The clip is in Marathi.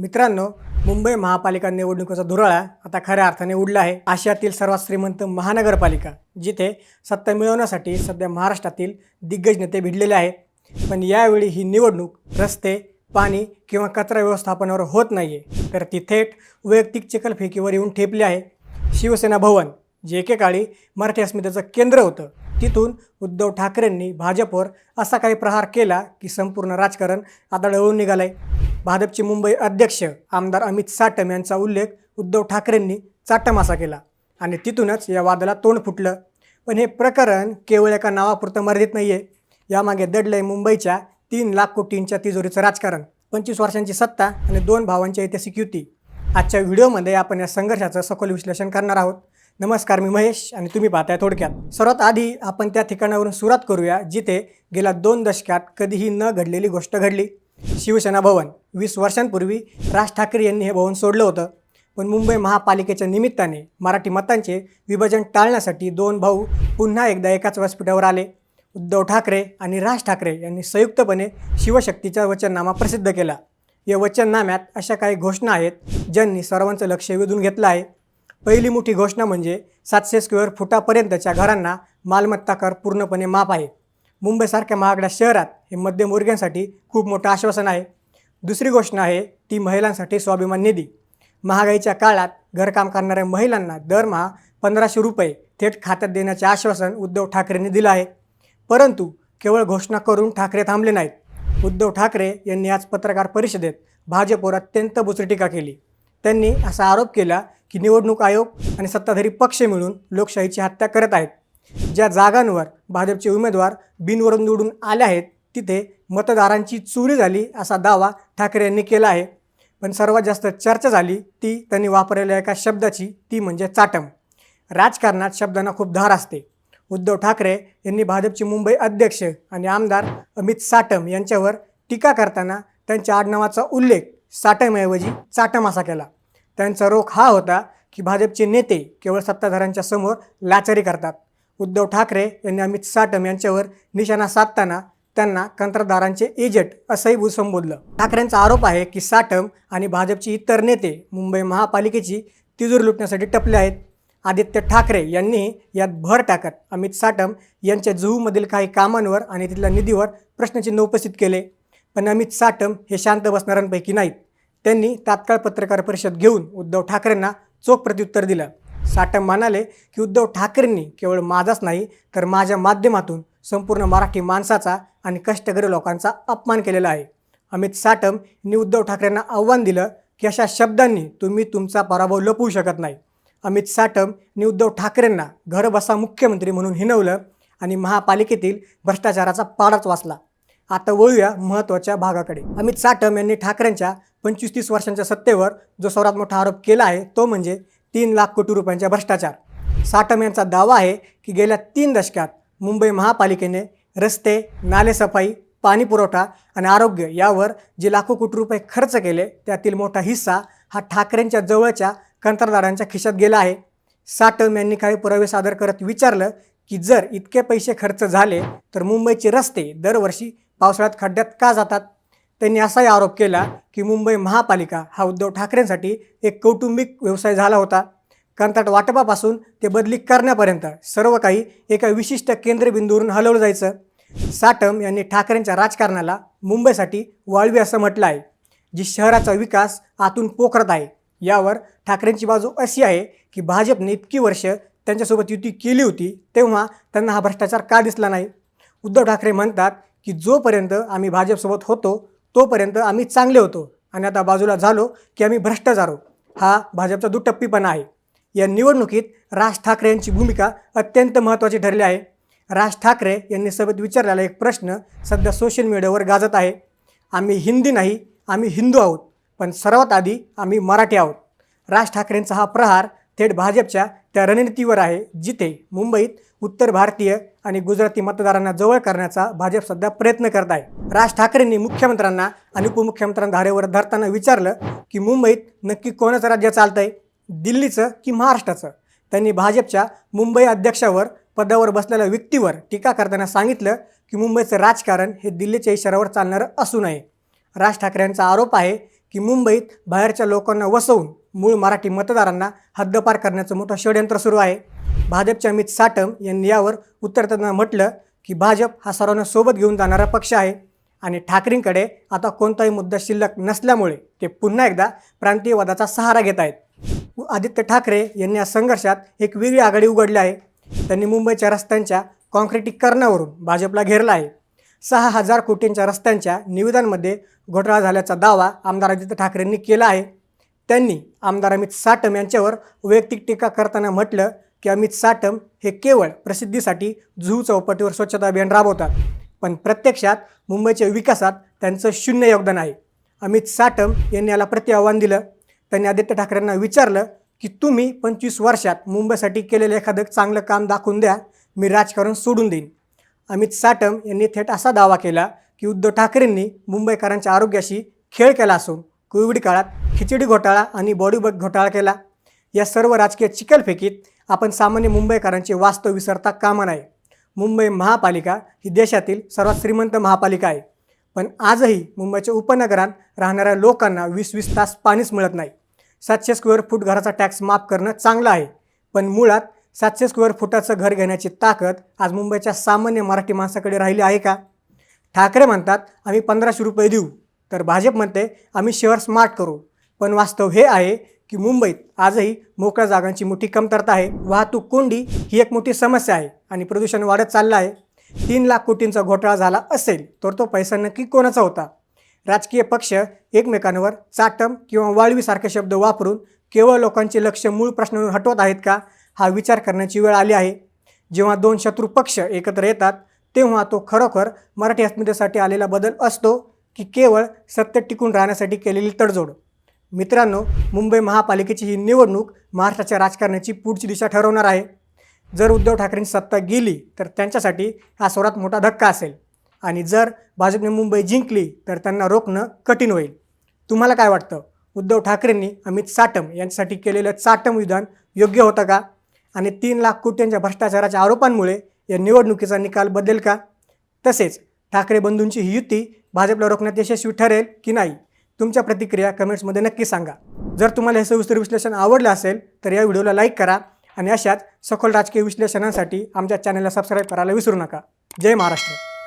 मित्रांनो मुंबई महापालिका निवडणुकीचा धुराळा आता खऱ्या अर्थाने उडला आहे. आशियातील सर्वात श्रीमंत महानगरपालिका जिथे सत्ता मिळवण्यासाठी सध्या महाराष्ट्रातील दिग्गज नेते भिडलेले आहेत. पण यावेळी ही निवडणूक रस्ते पाणी किंवा कचरा व्यवस्थापनावर होत नाही आहे तर ती थेट वैयक्तिक चिखलफेकीवर येऊन ठेपली आहे. शिवसेना भवन जे एकेकाळी मराठी अस्मितेचं केंद्र होतं. तिथून उद्धव ठाकरेंनी भाजपवर असा काही प्रहार केला की संपूर्ण राजकारण आता डळून निघालंय. भाजपचे मुंबई अध्यक्ष आमदार अमित साटम यांचा उल्लेख उद्धव ठाकरेंनी चाटमासा केला आणि तिथूनच या वादाला तोंड फुटलं. पण हे प्रकरण केवळ एका नावापुरतं मर्यादित नाही आहे यामागे दडलंय मुंबईच्या तीन लाख कोटींच्या तिजोरीचं राजकारण पंचवीस वर्षांची सत्ता आणि दोन भावांची ऐतिहासिक युती. आजच्या व्हिडिओमध्ये आपण या संघर्षाचं सखोल विश्लेषण करणार आहोत. नमस्कार मी महेश आणि तुम्ही पाहताय थोडक्यात. सर्वात आधी आपण त्या ठिकाणावरून सुरुवात करूया जिथे गेल्या दोन दशकात कधीही न घडलेली गोष्ट घडली. शिवसेना भवन. वीस वर्षांपूर्वी राज ठाकरे यांनी हे भवन सोडलं होतं. पण मुंबई महापालिकेच्या निमित्ताने मराठी मतांचे विभाजन टाळण्यासाठी दोन भाऊ पुन्हा एकदा एकाच व्यासपीठावर आले. उद्धव ठाकरे आणि राज ठाकरे यांनी संयुक्तपणे शिवशक्तीचा वचननामा प्रसिद्ध केला. या वचननाम्यात अशा काही घोषणा आहेत ज्यांनी सर्वांचं लक्ष वेधून घेतलं आहे. पहिली मोठी घोषणा म्हणजे सातशे स्क्वेअर फुटापर्यंतच्या घरांना मालमत्ता कर पूर्णपणे माफ आहे. मुंबईसारख्या महागड्या शहरात हे मध्यमवर्गीयांसाठी खूप मोठं आश्वासन आहे. दुसरी घोषणा आहे ती महिलांसाठी स्वाभिमान निधी. महागाईच्या काळात घरकाम करणाऱ्या महिलांना दरमहा पंधराशे रुपये थेट खात्यात देण्याचे आश्वासन उद्धव ठाकरेंनी दिलं आहे. परंतु केवळ घोषणा करून ठाकरे थांबले नाहीत. उद्धव ठाकरे यांनी आज पत्रकार परिषदेत भाजपवर अत्यंत बुचरी टीका केली. त्यांनी असा आरोप केला की निवडणूक आयोग आणि सत्ताधारी पक्ष मिळून लोकशाहीची हत्या करत आहेत. ज्या जागांवर भाजपचे उमेदवार बिनवरून निवडून आले आहेत तिथे मतदारांची चोरी झाली असा दावा ठाकरे यांनी केला आहे. पण सर्वात जास्त चर्चा झाली ती त्यांनी वापरलेल्या एका शब्दाची ती म्हणजे चाटम. राजकारणात शब्दांना खूप धार असते. उद्धव ठाकरे यांनी भाजपचे मुंबई अध्यक्ष आणि आमदार अमित साटम यांच्यावर टीका करताना त्यांच्या आडनावाचा उल्लेख साटमऐवजी चाटम असा केला. त्यांचा रोख हा होता की भाजपचे नेते केवळ सत्ताधाऱ्यांच्या समोर लाचारी करतात. उद्धव ठाकरे यांनी अमित साटम यांच्यावर निशाणा साधताना त्यांना कंत्राटदारांचे एजंट असंही संबोधलं ठाकरेंचा आरोप आहे की साटम आणि भाजपचे इतर नेते मुंबई महापालिकेची तिजोरी लुटण्यासाठी टपले आहेत. आदित्य ठाकरे यांनी यात भर टाकत अमित साटम यांच्या जुहूमधील काही कामांवर आणि तिथल्या निधीवर प्रश्नचिन्ह उपस्थित केले. पण अमित साटम हे शांत बसणाऱ्यांपैकी नाहीत. त्यांनी तात्काळ पत्रकार परिषद घेऊन उद्धव ठाकरेंना चोख प्रत्युत्तर दिलं. साटम म्हणाले की उद्धव ठाकरेंनी केवळ माझाच नाही तर माझ्या माध्यमातून संपूर्ण मराठी माणसाचा आणि कष्टकरी लोकांचा अपमान केलेला आहे. अमित साटम यांनी उद्धव ठाकरेंना आव्हान दिलं की अशा शब्दांनी तुम्ही तुमचा पराभव लपवू शकत नाही. अमित साटम यांनी उद्धव ठाकरेंना घरबसा मुख्यमंत्री म्हणून हिनवलं आणि महापालिकेतील भ्रष्टाचाराचा पाडाच वाचला. आता वळूया महत्त्वाच्या भागाकडे. अमित साटम यांनी ठाकरेंच्या पंचवीस तीस वर्षांच्या सत्तेवर जो सर्वात मोठा आरोप केला आहे तो म्हणजे तीन लाख कोटी रुपयांचा भ्रष्टाचार. साटम यांचा दावा आहे की गेल्या तीन दशकात मुंबई महापालिकेने रस्ते नालेसफाई पाणी पुरवठा आणि आरोग्य यावर जे लाखो कोटी रुपये खर्च केले त्यातील मोठा हिस्सा हा ठाकरेंच्या जवळच्या कंत्राटदारांच्या खिशात गेला आहे. साटम यांनी काही पुरावे सादर करत विचारलं की जर इतके पैसे खर्च झाले तर मुंबईचे रस्ते दरवर्षी पावसाळ्यात खड्ड्यात का जातात? त्यांनी असाही आरोप केला की मुंबई महापालिका हा उद्धव ठाकरेंसाठी एक कौटुंबिक व्यवसाय झाला होता. कंत्राट वाटपापासून ते बदली करण्यापर्यंत सर्व काही एका विशिष्ट केंद्रबिंदूवरून हलवलं जायचं. साटम यांनी ठाकरेंच्या राजकारणाला मुंबईसाठी वाळवी असं म्हटलं आहे जी शहराचा विकास आतून पोखरत आहे. यावर ठाकरेंची बाजू अशी आहे की भाजपने इतकी वर्ष त्यांच्यासोबत युती केली होती तेव्हा त्यांना हा भ्रष्टाचार का दिसला नाही? उद्धव ठाकरे म्हणतात की जोपर्यंत आम्ही भाजपसोबत होतो तोपर्यंत आम्ही चांगले होतो. आणि आता बाजूला झालो की आम्ही भ्रष्ट झालो हा भाजपचा दुटप्पीपणा आहे. या निवडणुकीत राज ठाकरे यांची भूमिका अत्यंत महत्त्वाची ठरली आहे. राज ठाकरे यांनी सभेत विचारलेला एक प्रश्न सध्या सोशल मीडियावर गाजत आहे. आम्ही हिंदी नाही आम्ही हिंदू आहोत पण सर्वात आधी आम्ही मराठी आहोत. राज ठाकरेंचा हा प्रहार थेट भाजपच्या त्या रणनीतीवर आहे जिथे मुंबईत उत्तर भारतीय आणि गुजराती मतदारांना जवळ करण्याचा भाजप सध्या प्रयत्न करत आहे. राज ठाकरेंनी मुख्यमंत्र्यांना आणि उपमुख्यमंत्र्यांना धारेवर धरताना विचारलं की मुंबईत नक्की कोणाचं राज्य चालतंय दिल्लीचं की महाराष्ट्राचं? त्यांनी भाजपच्या मुंबई अध्यक्षावर पदावर बसलेल्या व्यक्तीवर टीका करताना सांगितलं की मुंबईचं राजकारण हे दिल्लीच्या इशाऱ्यावर चालणारं असू नये राज ठाकरे यांचा आरोप आहे की मुंबईत बाहेरच्या लोकांना वसवून मूळ मराठी मतदारांना हद्दपार करण्याचं मोठं षडयंत्र सुरू आहे. भाजपचे अमित साटम यांनी यावर उत्तर देताना म्हटलं की भाजप हा सर्वांना सोबत घेऊन जाणारा पक्ष आहे आणि ठाकरेंकडे आता कोणताही मुद्दा शिल्लक नसल्यामुळे ते पुन्हा एकदा प्रांतीयवादाचा सहारा घेत आहेत. आदित्य ठाकरे यांनी या संघर्षात एक वेगळी आघाडी उघडली आहे. त्यांनी मुंबईच्या रस्त्यांच्या कॉन्क्रिटीकरणावरून भाजपला घेरला आहे. सहा हजार कोटींच्या रस्त्यांच्या निविदांमध्ये घोटाळा झाल्याचा दावा आमदार आदित्य ठाकरेंनी केला आहे. त्यांनी आमदार अमित साटम यांच्यावर वैयक्तिक टीका करताना म्हटलं की अमित साटम हे केवळ प्रसिद्धीसाठी जुहू चौपाटीवर स्वच्छता अभियान राबवतात पण प्रत्यक्षात मुंबईच्या विकासात त्यांचं शून्य योगदान आहे. अमित साटम यांनी याला प्रत्याव्हान दिलं. त्यांनी आदित्य ठाकरेंना विचारलं की तुम्ही पंचवीस वर्षात मुंबईसाठी केलेलं एखादं चांगलं काम दाखवून द्या. मी राजकारण सोडून देईन. अमित साटम यांनी थेट असा दावा केला की उद्धव ठाकरेंनी मुंबईकरांच्या आरोग्याशी खेळ केला असून कोविड काळात खिचडी घोटाळा आणि बॉडीबग घोटाळा केला. या सर्व राजकीय चिकलफेकीत आपण सामान्य मुंबईकरांचे वास्तव विसरता कामा नाही मुंबई महापालिका ही देशातील सर्वात श्रीमंत महापालिका आहे. पण आजही मुंबईच्या उपनगरात राहणाऱ्या लोकांना वीस वीस तास पाणीच मिळत नाही. सातशे स्क्वेअर फूट घराचा टॅक्स माफ करणं चांगलं आहे. पण मुळात सातशे स्क्वेअर फुटाचं घर घेण्याची ताकद आज मुंबईच्या सामान्य मराठी माणसाकडे राहिली आहे का? ठाकरे म्हणतात आम्ही पंधराशे रुपये देऊ. तर भाजप म्हणते आम्ही शहर स्मार्ट करू. पण वास्तव हे आहे की मुंबईत आजही मोकळ्या जागांची मोठी कमतरता आहे. वाहतूक कोंडी ही एक मोठी समस्या आहे आणि प्रदूषण वाढत चाललं आहे. तीन लाख कोटींचा घोटाळा झाला असेल तर तो पैसा नक्की कोणाचा होता? राजकीय पक्ष एकमेकांवर चाटम किंवा वाळवीसारखे शब्द वापरून केवळ लोकांचे लक्ष मूळ प्रश्नांवर हटवत आहेत का? हा विचार करण्याची वेळ आली आहे. जेव्हा दोन शत्रू पक्ष एकत्र येतात तेव्हा तो खरोखर मराठी अस्मितेसाठी आलेला बदल असतो की केवळ सत्य टिकून राहण्यासाठी केलेली तडजोड. मित्रांनो मुंबई महापालिकेची ही निवडणूक महाराष्ट्राच्या राजकारणाची पुढची दिशा ठरवणार आहे. जर उद्धव ठाकरेंची सत्ता गेली तर त्यांच्यासाठी हा सर्वात मोठा धक्का असेल. आणि जर भाजपने मुंबई जिंकली तर त्यांना रोखणं कठीण होईल. तुम्हाला काय वाटतं? उद्धव ठाकरेंनी अमित साटम यांच्यासाठी केलेलं चाटम विधान योग्य होतं का? आणि तीन लाख कोट्यांच्या भ्रष्टाचाराच्या आरोपांमुळे या निवडणुकीचा निकाल बदलेल का? तसेच ठाकरे बंधूंची ही युती भाजपला रोखण्यात यशस्वी ठरेल की नाही? तुमच्या प्रतिक्रिया कमेंट्समध्ये नक्की सांगा. जर तुम्हाला हे सविस्तर विश्लेषण आवडलं असेल तर या व्हिडिओला लाईक करा आणि अशाच सखोल राजकीय विश्लेषणासाठी आमच्या चॅनलला सबस्क्राईब करायला विसरू नका. जय महाराष्ट्र.